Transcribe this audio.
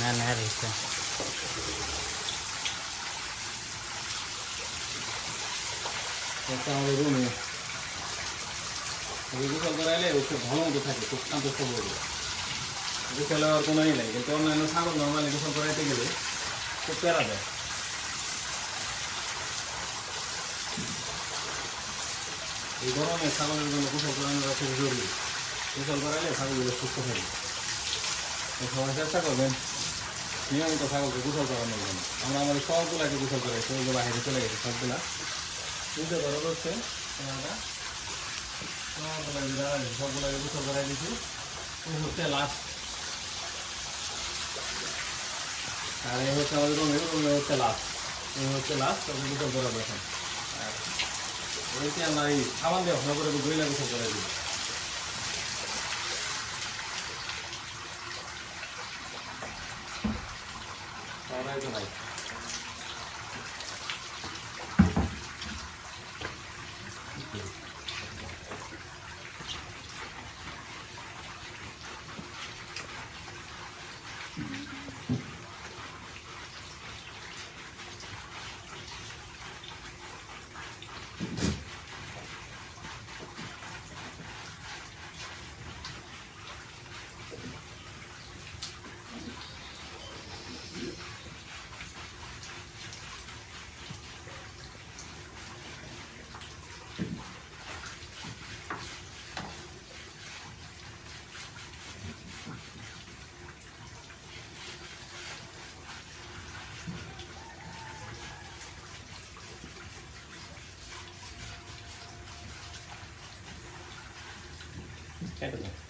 না না রয়েছে একটা। আমাদের রুমে গোসল করাইলে ও খুব ভালো মতো থাকে, খুব শান্ত স্বভাব গোসলে আর কোনো ই নেই, কিন্তু অন্যান্য ছাগল নর্মালি গোসল করাইতে গেলে খুব প্যারা দেয়। এই গরমে ছাগলের জন্য গোসল করানোটা খুব জরুরি। গোসল করাইলে ছাগলগুলো সুস্থ থাকে। তো সবাই চেষ্টা করবেন। নিয়মিত ছাগলকে গোসল করানোর জন্য। আমরা আমাদের সবগুলাকে গোসল করাই সবগুলো বাইরে চলে গেছে সবগুলা। বুঝতে পারো হচ্ছে? সবগুলাকে গোসল করাই দিছি এই হচ্ছে লাস্ট আর এই হচ্ছে আমাদের রুমে রুমে হচ্ছে লাস্ট এই হচ্ছে লাস্ট তবে গোসল করাবো এখন। আর ওইটি আমরা এই সাবান দিয়ে ভালো করে ধুইলে গোসল করে দিই। Overnight তো নাই কেটে দাও